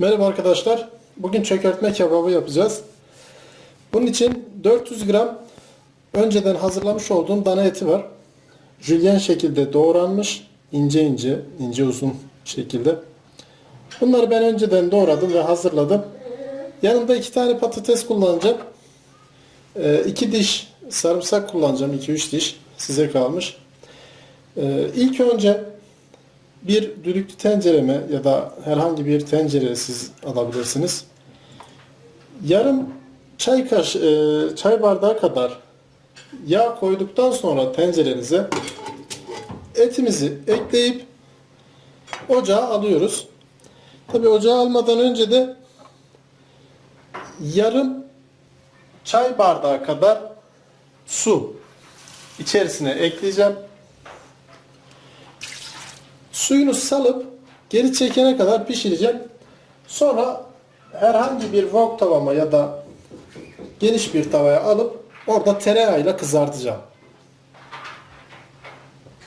Merhaba arkadaşlar. Bugün çökertme kebabı yapacağız. Bunun için 400 gram önceden hazırlamış olduğum dana eti var. Jülyen şekilde doğranmış. ince ince, ince uzun şekilde. Bunları ben önceden doğradım ve hazırladım. Yanımda iki tane patates kullanacağım. Ee, iki diş sarımsak kullanacağım. 2-3 diş. Size kalmış. Ee, ilk önce bir düdüklü tencereme ya da herhangi bir tencereye siz alabilirsiniz. Yarım çay kaş e, çay bardağı kadar yağ koyduktan sonra tencerenize etimizi ekleyip ocağa alıyoruz. Tabi ocağa almadan önce de yarım çay bardağı kadar su içerisine ekleyeceğim. Suyunu salıp geri çekene kadar pişireceğim. Sonra herhangi bir wok tavama ya da geniş bir tavaya alıp orada tereyağıyla kızartacağım.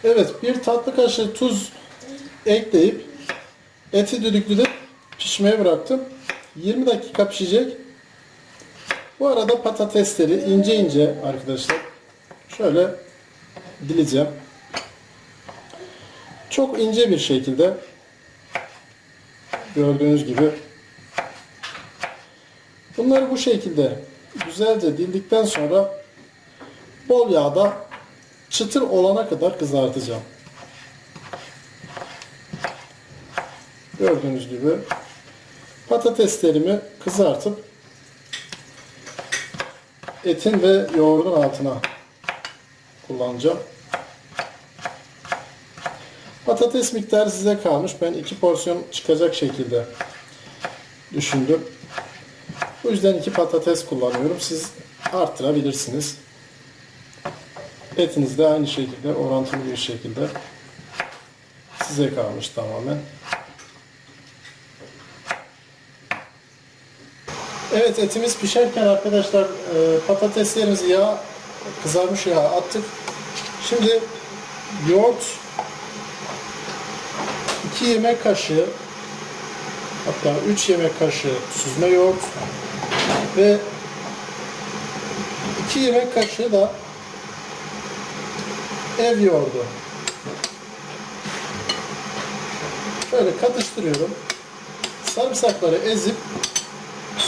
Evet bir tatlı kaşığı tuz ekleyip eti düdüklüde pişmeye bıraktım. 20 dakika pişecek. Bu arada patatesleri ince ince arkadaşlar şöyle dileceğim. Çok ince bir şekilde gördüğünüz gibi bunları bu şekilde güzelce dildikten sonra bol yağda çıtır olana kadar kızartacağım. Gördüğünüz gibi patateslerimi kızartıp etin ve yoğurdun altına kullanacağım. Patates miktarı size kalmış. Ben iki porsiyon çıkacak şekilde düşündüm. Bu yüzden iki patates kullanıyorum. Siz arttırabilirsiniz. Etiniz de aynı şekilde orantılı bir şekilde size kalmış tamamen. Evet etimiz pişerken arkadaşlar e, patateslerimizi yağ kızarmış yağ attık. Şimdi yoğurt 2 yemek kaşığı hatta 3 yemek kaşığı süzme yoğurt ve 2 yemek kaşığı da ev yoğurdu. Şöyle katıştırıyorum. Sarımsakları ezip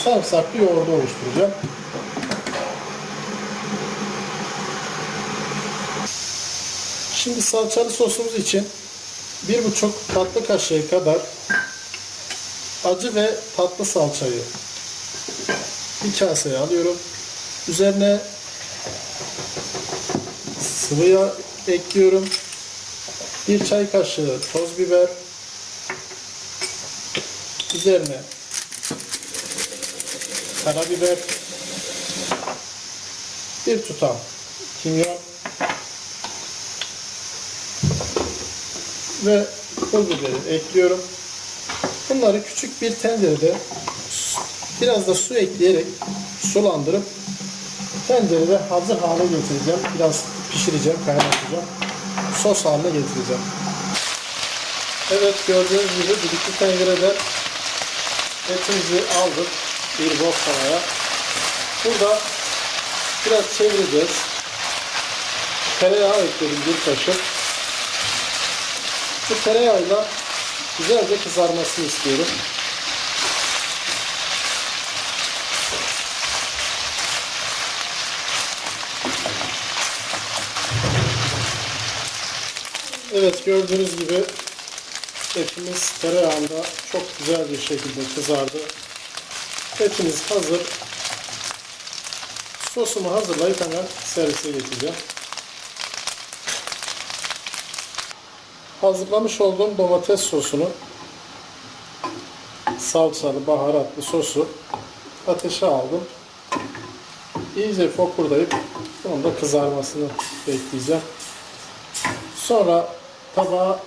sarımsaklı yoğurdu oluşturacağım. Şimdi salçalı sosumuz için bir buçuk tatlı kaşığı kadar acı ve tatlı salçayı bir kaseye alıyorum. Üzerine sıvı yağ ekliyorum. Bir çay kaşığı toz biber. Üzerine karabiber. Bir tutam kimyon. Ve pul biberi ekliyorum. Bunları küçük bir tencerede biraz da su ekleyerek sulandırıp tencerede hazır hale getireceğim. Biraz pişireceğim, kaynatacağım. Sos haline getireceğim. Evet gördüğünüz gibi düdüklü tencerede etimizi aldık bir bol tavaya. Burada biraz çevireceğiz. Tereyağı ekledim bir kaşık. Bu tereyağıyla güzelce kızarmasını istiyorum. Evet gördüğünüz gibi etimiz tereyağında çok güzel bir şekilde kızardı. Etimiz hazır. Sosumu hazırlayıp hemen servise geçeceğim. Hazırlamış olduğum domates sosunu salçalı, baharatlı sosu ateşe aldım. İyice fokurdayıp onun da kızarmasını bekleyeceğim. Sonra tabağa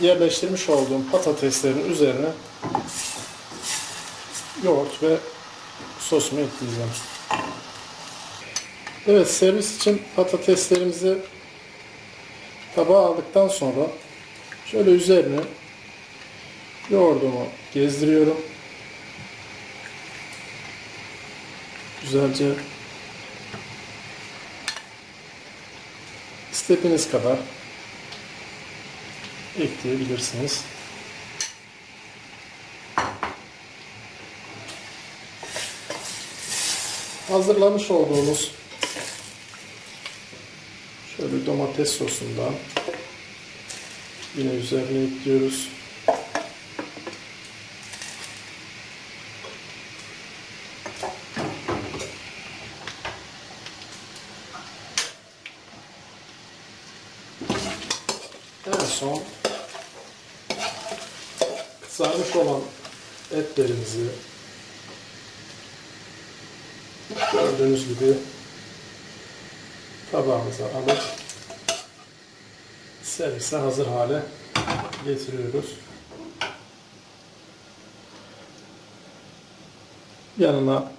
yerleştirmiş olduğum patateslerin üzerine yoğurt ve sosumu ekleyeceğim. Evet servis için patateslerimizi Tabağa aldıktan sonra şöyle üzerine yoğurdumu gezdiriyorum. Güzelce istediğiniz kadar ekleyebilirsiniz. Hazırlamış olduğunuz domates sosundan yine üzerine ekliyoruz. En son kızarmış olan etlerimizi gördüğünüz gibi tabağımıza alıp servise hazır hale getiriyoruz. Yanına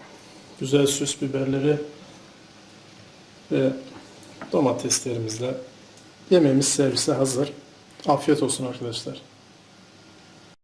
güzel süs biberleri ve domateslerimizle yemeğimiz servise hazır. Afiyet olsun arkadaşlar.